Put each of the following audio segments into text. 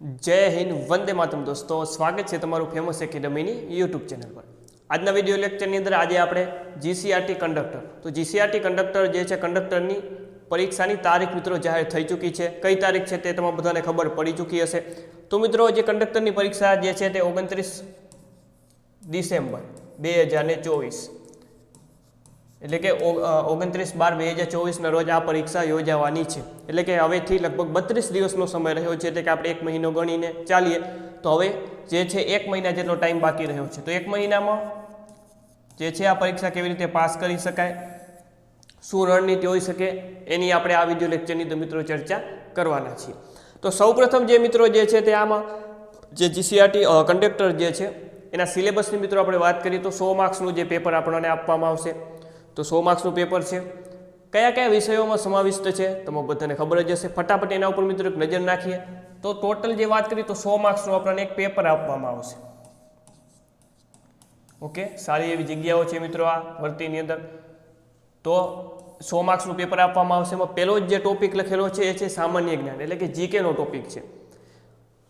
જય હિન્દ, વંદે માતમ દોસ્તો. સ્વાગત છે તમારું ફેમસ એકેડમીની યુટ્યુબ ચેનલ પર. આજના વીડિયો લેક્ચરની અંદર આજે આપણે જીસીઆરટી કંડક્ટર તો જીસીઆરટી કંડક્ટર જે છે કંડક્ટરની પરીક્ષાની તારીખ મિત્રો જાહેર થઈ ચૂકી છે. કઈ તારીખ છે તે તમારે બધાને ખબર પડી ચૂકી હશે. તો મિત્રો, જે કંડક્ટરની પરીક્ષા જે છે તે ઓગણત્રીસ ડિસેમ્બર બે હજાર ને ચોવીસ. એટલે કે ઓગણત્રીસ બાર બે હજાર ચોવીસના રોજ આ પરીક્ષા યોજાવાની છે. એટલે કે હવેથી લગભગ બત્રીસ દિવસનો સમય રહ્યો છે, એટલે કે આપણે એક મહિનો ગણીને ચાલીએ. તો હવે જે છે એક મહિના જેટલો ટાઈમ બાકી રહ્યો છે. તો એક મહિનામાં જે છે આ પરીક્ષા કેવી રીતે પાસ કરી શકાય, શું રણનીતિ હોઈ શકે, એની આપણે આ વીડિયો લેક્ચરની તો મિત્રો ચર્ચા કરવાના છીએ. તો સૌપ્રથમ જે મિત્રો જે છે તે આમાં જે જીસીઆરટી કંડક્ટર જે છે, એના સિલેબસની મિત્રો આપણે વાત કરીએ તો સો માર્ક્સનું જે પેપર આપણને આપવામાં આવશે. તો સો માર્ક્સનું પેપર છે. કયા કયા વિષયોમાં સમાવિષ્ટ છે તમને બધાને ખબર જ હશે. ફટાફટ એના ઉપર મિત્રો એક નજર નાખીએ. તો ટોટલ જે વાત કરીએ તો સો માર્ક્સનું આપણને એક પેપર આપવામાં આવશે. ઓકે, સારી એવી જગ્યાઓ છે મિત્રો આ ભરતીની અંદર. તો સો માર્ક્સનું પેપર આપવામાં આવશે. એમાં પહેલો જે ટોપિક લખેલો છે એ છે સામાન્ય જ્ઞાન, એટલે કે જીકેનો ટોપિક છે.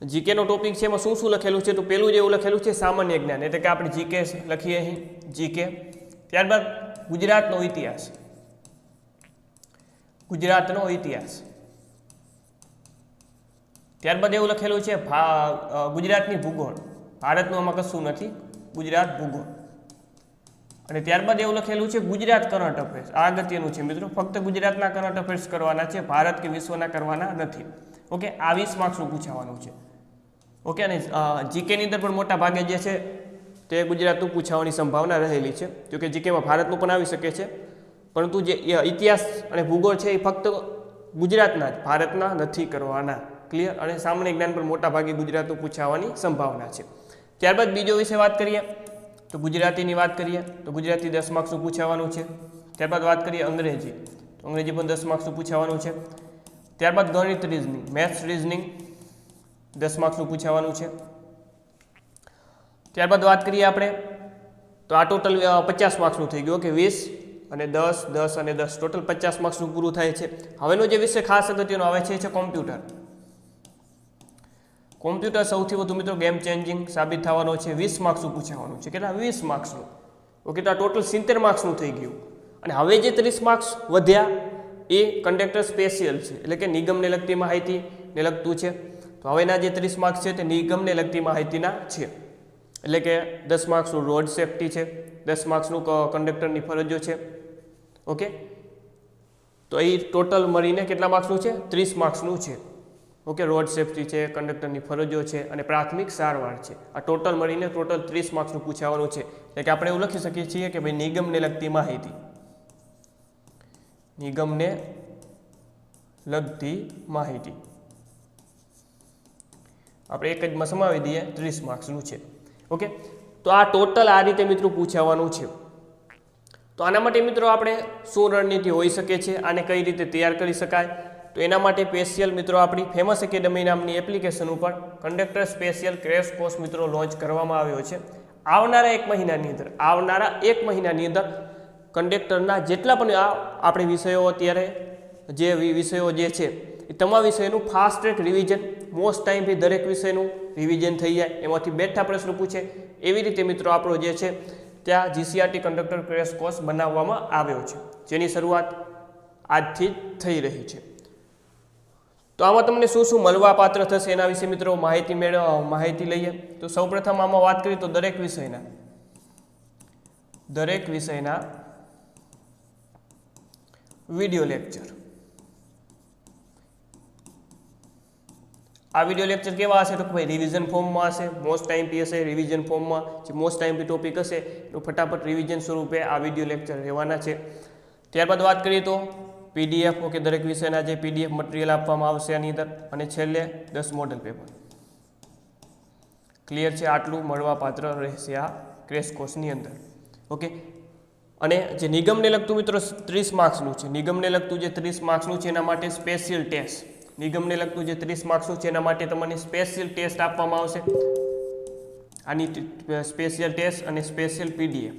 જીકેનો ટોપિક છે એમાં શું શું લખેલું છે? તો પહેલું જે એવું લખેલું છે સામાન્ય જ્ઞાન, એટલે કે આપણે જીકે લખીએ અહીં, જીકે. ત્યારબાદ ગુજરાતનો ઇતિહાસ. ગુજરાતનો ઇતિહાસ. ત્યારબાદ એવું લખેલું છે ગુજરાતની ભૂગોળ. ભારતનું આમાં કશું નથી, ગુજરાત ભૂગોળ. અને ત્યારબાદ એવું લખેલું છે, ગુજરાત કરંટ અફેર્સ. આ અગત્યનું છે મિત્રો. ફક્ત ગુજરાતના કરંટ અફેર્સ કરવાના છે, ભારત કે વિશ્વના કરવાના નથી. ઓકે, આ વીસ માર્ક્સનું પૂછાવાનું છે. ઓકે, અને જીકેની અંદર પણ મોટા ભાગે જે છે તે ગુજરાતનું પૂછાવાની સંભાવના રહેલી છે. જો કે જીકેમાં ભારતનું પણ આવી શકે છે. પરંતુ જે ઇતિહાસ અને ભૂગોળ છે એ ફક્ત ગુજરાતના જ, ભારતના નથી કરવાના. ક્લિયર અને સામાન્ય જ્ઞાન પણ મોટા ભાગે ગુજરાતનું પૂછાવાની સંભાવના છે. ત્યારબાદ બીજો વિશે વાત કરીએ. તો ગુજરાતીની વાત કરીએ. તો ગુજરાતી દસ માર્ક્સનું પૂછાવાનું છે. ત્યારબાદ વાત કરીએ અંગ્રેજી. તો અંગ્રેજી પણ દસ માર્ક્સનું પૂછાવાનું છે. ત્યારબાદ ગણિત રિઝનિંગ મેથ્સ રિઝનિંગ દસ માર્ક્સનું પૂછાવાનું છે. ત્યારબાદ વાત કરીએ આપણે. તો આ ટોટલ પચાસ માર્ક્સનું થઈ ગયું કે વીસ અને દસ દસ અને દસ. ટોટલ પચાસ માર્ક્સનું પૂરું થાય છે. હવેનો જે વિષય ખાસ અગત્યનો આવે છે, એ છે કોમ્પ્યુટર કોમ્પ્યુટર સૌથી વધુ મિત્રો ગેમ ચેન્જિંગ સાબિત થવાનો છે, વીસ માર્ક્સનું પૂછાવાનું છે. કેટલા? વીસ માર્ક્સનું ઓકે, તો આ ટોટલ સિત્તેર માર્ક્સનું થઈ ગયું. અને હવે જે ત્રીસ માર્ક્સ વધ્યા, એ કન્ડક્ટર સ્પેશિયલ છે. એટલે કે નિગમને લગતી માહિતીને લગતું છે. તો હવેના જે ત્રીસ માર્ક્સ છે તે નિગમને લગતી માહિતીના છે. એટલે કે દસ માર્ક્સનું રોડ સેફટી છે, દસ માર્ક્સનું કંડક્ટરની ફરજો છે. ઓકે? તો એ ટોટલ મળીને કેટલા માર્ક્સનું છે? ત્રીસ માર્ક્સનું છે. ઓકે? રોડ સેફટી છે, કંડક્ટરની ફરજો છે અને પ્રાથમિક સારવાર છે. આ ટોટલ મળીને ટોટલ ત્રીસ માર્ક્સનું પૂછાવાનું છે. એટલે કે આપણે એવું લખી શકીએ છીએ કે ભાઈ નિગમને લગતી માહિતી. નિગમને લગતી માહિતી. આપણે એક જ સમાવી દઈએ, ત્રીસ માર્ક્સનું છે. ઓકે? તો આ ટોટલ આ રીતે મિત્રો પૂછાવાનું છે. તો આના માટે મિત્રો આપણે શું રણનીતિ હોઈ શકે છે, આને કઈ રીતે તૈયાર કરી શકાય? તો એના માટે સ્પેશિયલ મિત્રો આપણી ફેમસ એકેડમી નામની એપ્લિકેશન ઉપર કંડક્ટર સ્પેશિયલ ક્રેશ કોર્સ મિત્રો લોન્ચ કરવામાં આવ્યો છે. આવનારા એક મહિનાની અંદર, આવનારા એક મહિનાની અંદર કંડક્ટરના જેટલા પણ આપણે વિષયો અત્યારે જે વિષયો જે છે, એ તમામ વિષયનું ફાસ્ટ ટ્રેક રિવિઝન મોસ્ટ ટાઈમથી દરેક વિષયનું રિવિઝન થઈ જાય, એમાંથી બેઠા પ્રશ્નો પૂછે એવી રીતે મિત્રો આપણો જે છે, ત્યાં જીસીઆરટી કંડક્ટર ક્રેશ કોર્સ બનાવવામાં આવ્યો છે. જેની શરૂઆત આજથી થઈ રહી છે. તો આમાં તમને શું શું મળવા પાત્ર થશે એના વિશે મિત્રો માહિતી મેળવ માહિતી લઈએ. તો સૌપ્રથમ આમાં વાત કરીએ તો દરેક વિષયના. દરેક વિષયના વિડિયો લેક્ચર આ વિડિયો લેક્ચર કેવા હશે? તો ભાઈ રિવિઝન ફોર્મમાં હશે. મોસ્ટ ટાઈમથી હશે રિવિઝન ફોર્મમાં જે મોસ્ટ ટાઈમથી ટોપિક હશે, એનું ફટાફટ રિવિઝન સ્વરૂપે આ વિડિયો લેક્ચર રહેવાના છે. ત્યારબાદ વાત કરીએ તો પીડીએફ ઓકે દરેક વિષયના જે પીડીએફ મટીરિયલ આપવામાં આવશે આની અંદર. અને છેલ્લે દસ મોડલ પેપર ક્લિયર છે? આટલું મળવાપાત્ર રહેશે આ ક્રેશ કોર્સની અંદર. ઓકે અને જે નિગમને લગતું મિત્રો ત્રીસ માર્ક્સનું છે. નિગમને લગતું જે ત્રીસ માર્ક્સનું છે, એના માટે સ્પેશિયલ ટેસ્ટ નિગમને લગતું જે ત્રીસ માર્ક્સનું છે, એના માટે તમને સ્પેશિયલ ટેસ્ટ આપવામાં આવશે. આની સ્પેશિયલ ટેસ્ટ અને સ્પેશિયલ પીડીએફ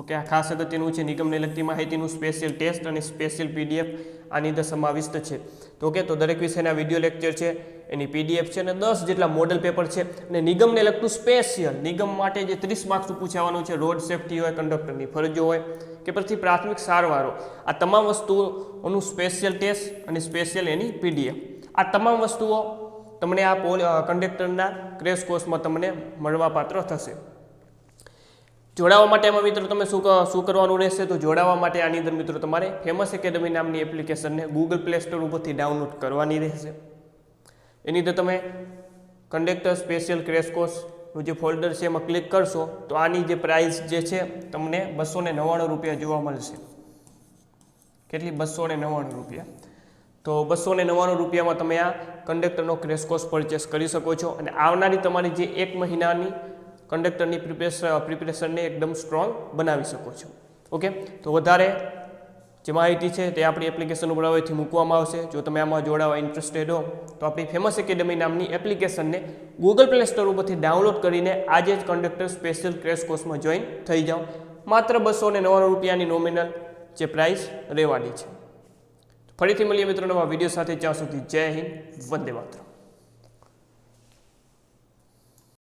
ઓકે આ ખાસ અગત્યનું છે, નિગમને લગતી માહિતીનું સ્પેશિયલ ટેસ્ટ અને સ્પેશિયલ પીડીએફ આની અંદર સમાવિષ્ટ છે. તો ઓકે તો દરેક વિષયના વીડિયો લેક્ચર છે, એની પીડીએફ છે અને દસ જેટલા મોડલ પેપર છે, અને નિગમને લગતું સ્પેશિયલ નિગમ માટે જે ત્રીસ માર્ક્સનું પૂછાવાનું છે રોડ સેફટી હોય કંડક્ટરની ફરજો હોય, કે પછી પ્રાથમિક સારવારો, આ તમામ વસ્તુઓનું સ્પેશિયલ ટેસ્ટ અને સ્પેશિયલ એની પીડીએફ આ તમામ વસ્તુઓ તમને આ પોલ કંડક્ટરના ક્રેશ કોર્સમાં તમને મળવાપાત્ર થશે. જોડાવા માટે એમાં મિત્રો તમે શું શું કરવાનું રહેશે? તો જોડાવા માટે આની અંદર મિત્રો તમારે ફેમસ એકેડમી નામની એપ્લિકેશનને ગૂગલ પ્લે સ્ટોર ઉપરથી ડાઉનલોડ કરવાની રહેશે. એની અંદર તમે કંડક્ટર સ્પેશિયલ ક્રેશ કોર્સનું જે ફોલ્ડર છે એમાં ક્લિક કરશો, તો આની જે પ્રાઇસ જે છે તમને બસો ને નવ્વાણું રૂપિયા જોવા મળશે. કેટલી? બસો ને નવ્વાણું રૂપિયા. તો બસો ને નવ્વાણું રૂપિયામાં તમે આ કંડક્ટરનો ક્રેશ કોર્સ પરચેસ કરી શકો છો અને આવનારી તમારી જે એક મહિનાની કંડક્ટરની પ્રિપેરેશન પ્રિપેરેશનને એકદમ સ્ટ્રોંગ બનાવી શકો છો. ઓકે તો વધારે જે માહિતી છે તે આપણી એપ્લિકેશન ઉપર હવેથી મૂકવામાં આવશે. જો તમે આમાં જોડાવા ઇન્ટરેસ્ટેડ હો, તો આપણી ફેમસ એકેડમી નામની એપ્લિકેશનને ગૂગલ પ્લે સ્ટોર ઉપરથી ડાઉનલોડ કરીને આજે જ કંડક્ટર સ્પેશિયલ ક્રેશ કોર્સમાં જોઈન થઈ જાઓ. માત્ર બસો ને નવ્વાણું રૂપિયાની નોમિનલ જે પ્રાઇસ રહેવાની છે. ફરીથી મળીએ મિત્રો નવા વીડિયો સાથે. જ્યાં સુધી જય હિન્દ વંદે માતરમ.